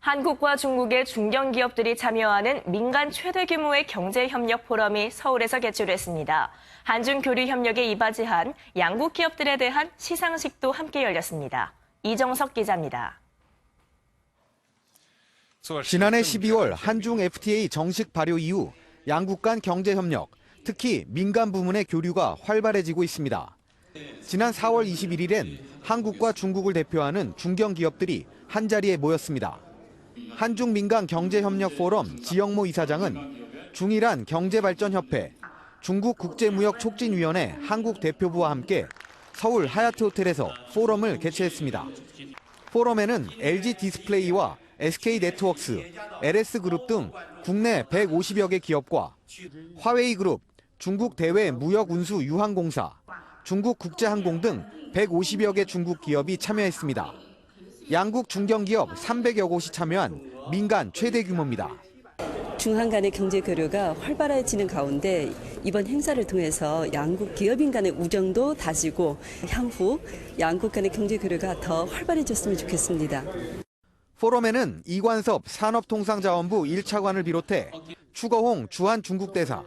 한국과 중국의 중견 기업들이 참여하는 민간 최대 규모의 경제 협력 포럼이 서울에서 개최됐습니다. 한중 교류 협력에 이바지한 양국 기업들에 대한 시상식도 함께 열렸습니다. 이정석 기자입니다. 지난해 12월 한중 FTA 정식 발효 이후 양국 간 경제 협력, 특히 민간 부문의 교류가 활발해지고 있습니다. 지난 4월 21일엔 한국과 중국을 대표하는 중견 기업들이 한 자리에 모였습니다. 한중 민간 경제 협력 포럼 지영모 이사장은 중일한 경제발전협회, 중국 국제무역 촉진위원회 한국 대표부와 함께 서울 하얏트 호텔에서 포럼을 개최했습니다. 포럼에는 LG 디스플레이와 SK 네트워크스, LS 그룹 등 국내 150여 개 기업과 화웨이 그룹, 중국 대외 무역 운수 유항공사, 중국 국제항공 등 150여 개 중국 기업이 참여했습니다. 양국 중견기업 300여 곳이 참여한 민간 최대 규모입니다. 중한 간의 경제 교류가 활발해지는 가운데 이번 행사를 통해서 양국 기업인 간의 우정도 다지고 향후 양국 간의 경제 교류가 더 활발해졌으면 좋겠습니다. 포럼에는 이관섭 산업통상자원부 1차관을 비롯해 추거홍 주한 중국대사,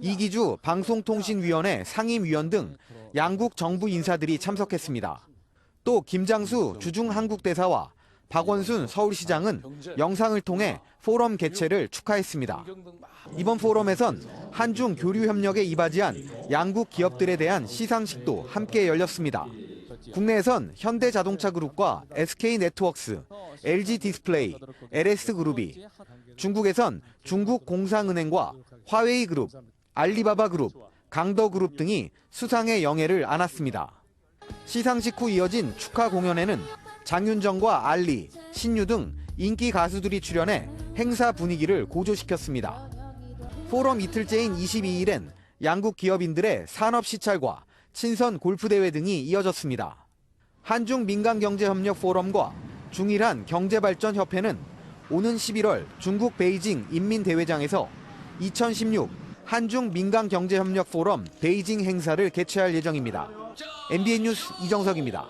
이기주 방송통신위원회 상임위원 등 양국 정부 인사들이 참석했습니다. 또 김장수 주중 한국대사와 박원순 서울시장은 영상을 통해 포럼 개최를 축하했습니다. 이번 포럼에선 한중 교류 협력에 이바지한 양국 기업들에 대한 시상식도 함께 열렸습니다. 국내에선 현대자동차그룹과 SK네트워크스, LG 디스플레이, LS 그룹이, 중국에선 중국공상은행과 화웨이 그룹, 알리바바 그룹, 강더 그룹 등이 수상의 영예를 안았습니다. 시상식 후 이어진 축하 공연에는 장윤정과 알리, 신유 등 인기 가수들이 출연해 행사 분위기를 고조시켰습니다. 포럼 이틀째인 22일엔 양국 기업인들의 산업 시찰과 친선 골프 대회 등이 이어졌습니다. 한중 민간경제협력 포럼과 중일한 경제발전협회는 오는 11월 중국 베이징 인민대회장에서 2016 한중 민간경제협력 포럼 베이징 행사를 개최할 예정입니다. MBN 뉴스 이정석입니다.